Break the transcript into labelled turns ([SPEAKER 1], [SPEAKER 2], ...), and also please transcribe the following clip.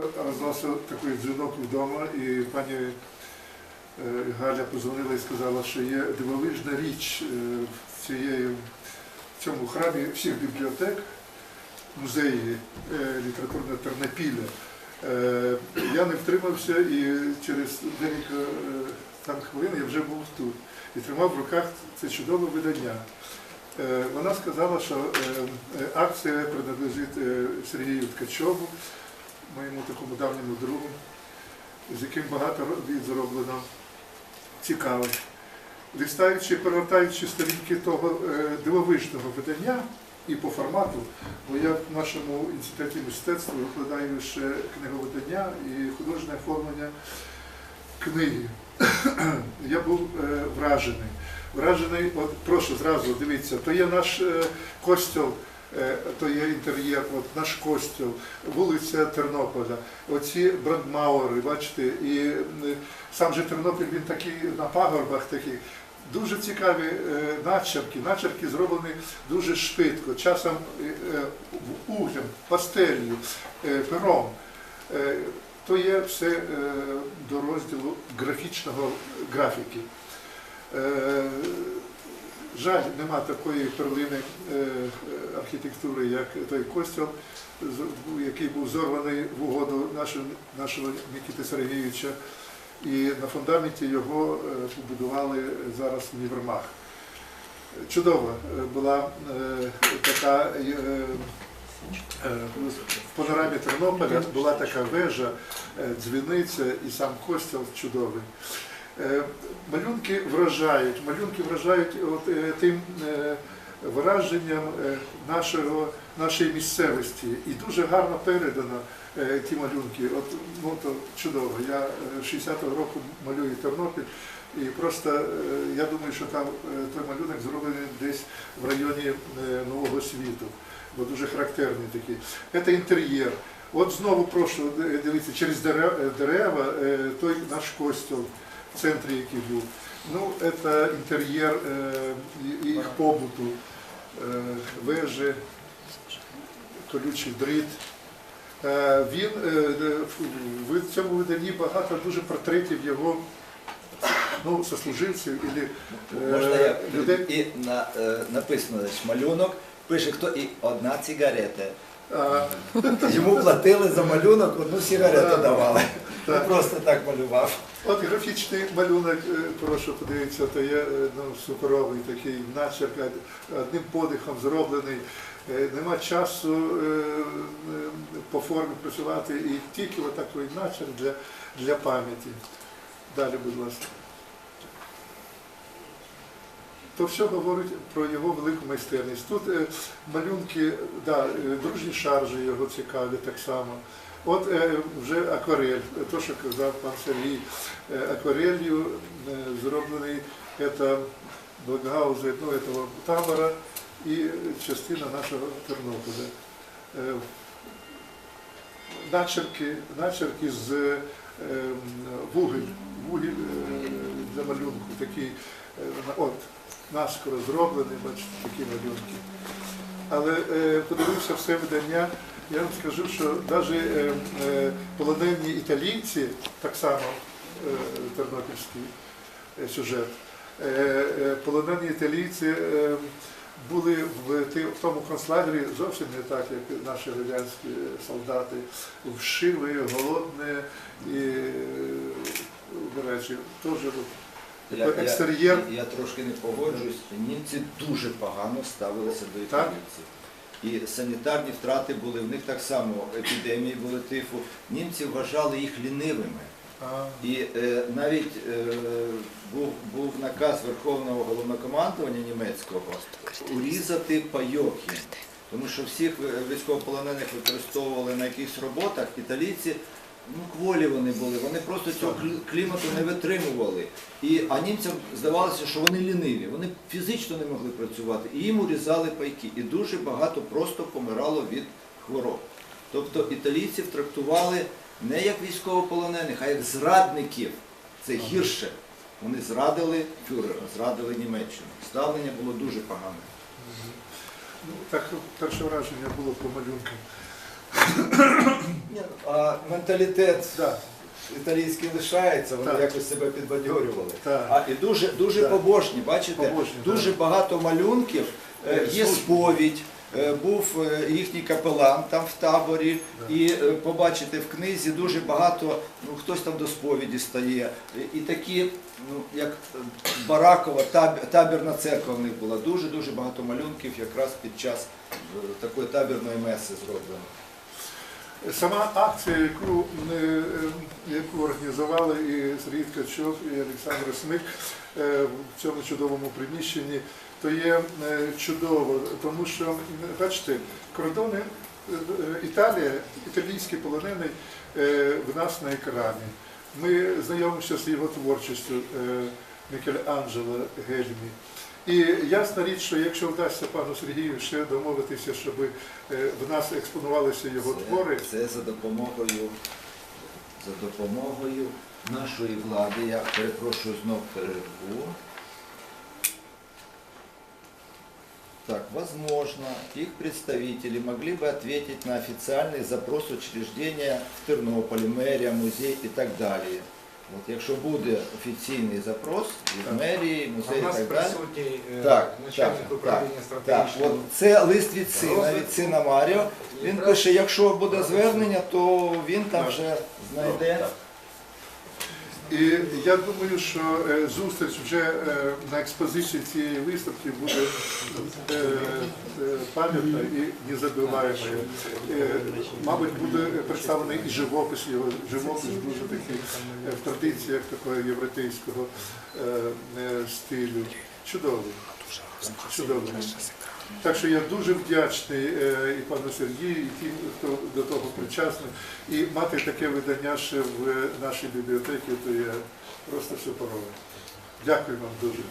[SPEAKER 1] Роздався такий дзвінок вдома, і пані е, Галя позвонила і сказала, що є дивовижна річ е, в цієї, в цьому храмі всіх бібліотек, музеї е, літературного Тернопіля. Е, Я не втримався і через декілька там хвилин я вже був тут і тримав в руках це чудове видання. Вона сказала, що акція принадлежить Сергію Ткачову, моєму такому давньому другу, з яким багато робіт зроблено цікавих. Листаючи, перевертаючи сторінки того е, дивовижного видання і по формату, бо я в нашому інституті мистецтва викладаю ще книговидання і художнє оформлення книги. Я був е, вражений. Вражений, от прошу зразу дивіться, то є наш е, костюл, е, то є інтер'єр, от наш костюл, вулиця Тернополя, оці брандмауери, бачите, і е, сам же Тернопіль він такий на пагорбах такий. Дуже цікаві е, начерки. Начерки зроблені дуже швидко, часом е, е, углем, пастелью, е, пером. Е, то є все е, до розділу графічного графіки. Жаль, нема такої перлини е, архітектури, як той костюм, який був зорваний в угоду нашого, нашого Нікіти Сергійовича. І на фундаменті його е, побудували зараз універмаг. Чудова е, була така в панорамі Тернополя була така вежа, дзвіниця і сам костел чудовий. Е, Малюнки вражають, малюнки вражають от, е, тим е, вираженням е, нашого, нашої місцевості. І дуже гарно передано ті малюнки. От, ну, то чудово. Я е, з 60-го року малюю Тернопіль. І просто я думаю, що там той малюнок зроблений десь в районі Нового світу, бо дуже характерний такий. Це інтер'єр. От знову прошу дивіться, через дерева, той наш костюм центрі, який був. Ну, це інтер'єр їх побуту, е, вежі, колючий дріт. Е, Він е, е, в цьому виданні багато дуже портретів його ну, сослуживців
[SPEAKER 2] я
[SPEAKER 1] людей.
[SPEAKER 2] і на, написано малюнок, пише хто і одна цигарета. Йому платили за малюнок, одну сигарету давали. Він просто так малював.
[SPEAKER 1] От графічний малюнок, е, прошу подивитися, то є е, ну, суперовий такий начерк, одним подихом зроблений. Е, Нема часу по формі працювати і тільки отакий начерк для, для пам'яті. Далі, будь ласка. То все говорить про його велику майстерність. Тут е, малюнки, да, е, дружні шаржі його цікаві так само. От е, вже акварель, то, що казав пан Сергій, акварелью зроблений це благогауза ну, этого табора і частина нашого Тернополя. Начерки, начерки з вугіль, вугіль для малюнку, такий, от, наскоро зроблений, бачите, такі малюнки. Але е, подивився все видання, я вам скажу, що навіть е, е, полонені італійці, так само е, тернопільський е, сюжет, е, е, полонені італійці е, були в, в тому концлагері зовсім не так, як наші радянські солдати, вшиві, голодні і, е, до речі, теж
[SPEAKER 2] Я, я,
[SPEAKER 1] Екстер'єр.
[SPEAKER 2] я трошки не погоджуюсь. Німці дуже погано ставилися до італійців. І санітарні втрати були, в них так само епідемії були тифу. Німці вважали їх лінивими. І е, навіть е, був, був наказ Верховного головнокомандування німецького урізати пайоки. Тому що всіх е, військовополонених використовували на якихось роботах, італійці, ну, кволі вони були, вони просто цього клімату не витримували. І, а німцям здавалося, що вони ліниві, вони фізично не могли працювати, і їм урізали пайки. І дуже багато просто помирало від хвороб. Тобто італійців трактували не як військовополонених, а як зрадників. Це гірше. Вони зрадили фюрера, зрадили Німеччину. Ставлення було дуже погане.
[SPEAKER 1] Ну, так, перше враження було по малюнкам.
[SPEAKER 2] А менталітет
[SPEAKER 1] Да,
[SPEAKER 2] італійський лишається, вони
[SPEAKER 1] Так.
[SPEAKER 2] якось себе підбадьорювали.
[SPEAKER 1] Так.
[SPEAKER 2] А і дуже дуже побожні, бачите,
[SPEAKER 1] Побожні,
[SPEAKER 2] дуже багато малюнків. Е,
[SPEAKER 1] Е,
[SPEAKER 2] Є
[SPEAKER 1] служба.
[SPEAKER 2] сповідь, е, був е, їхній капелан там в таборі, і е, побачите в книзі дуже багато, ну хтось там до сповіді стає. І- І такі, ну як е, Баракова, таб- табірна церква в них була. Дуже дуже багато малюнків якраз під час е, такої табірної меси зроблено.
[SPEAKER 1] Сама акція, яку, е, яку організували і Сергій Ткачов, і Олександр Смик е, в цьому чудовому приміщенні, то є е, чудово, тому що, бачите, кордони Італія, італійський полонений в нас на екрані. Ми знайомимося з його творчістю Мікеланджело Гельмі. І ясна річ, що якщо вдасться пану Сергію ще домовитися, щоб е, в нас експонувалися його твори,
[SPEAKER 2] Це, це за допомогою, за допомогою нашої влади. Я перепрошую знов перерву. Так, возможно, их представители могли бы ответить на официальный запрос учреждения в Тернополі, мерія, музей і так далі. От якщо буде офіційний запрос від мерії, музею і так далі.
[SPEAKER 3] е,
[SPEAKER 2] Так,
[SPEAKER 3] начальник
[SPEAKER 2] так,
[SPEAKER 3] управління
[SPEAKER 2] Так, от це лист від сина, від сина Маріо. Він пише, якщо буде звернення, то він там вже знайде.
[SPEAKER 1] І я думаю, що е, зустріч вже е, на експозиції цієї виставки буде е, пам'ятна і незабуваємою. Е, Мабуть, буде представлений і живопис його. Живопис дуже такий в традиціях такого європейського стилю. Чудовий. Чудовий. Так що я дуже вдячний е, і пану Сергію, і тим, хто до того причасний. І мати таке видання ще в нашій бібліотеці, то є просто суперове. Дякую вам дуже.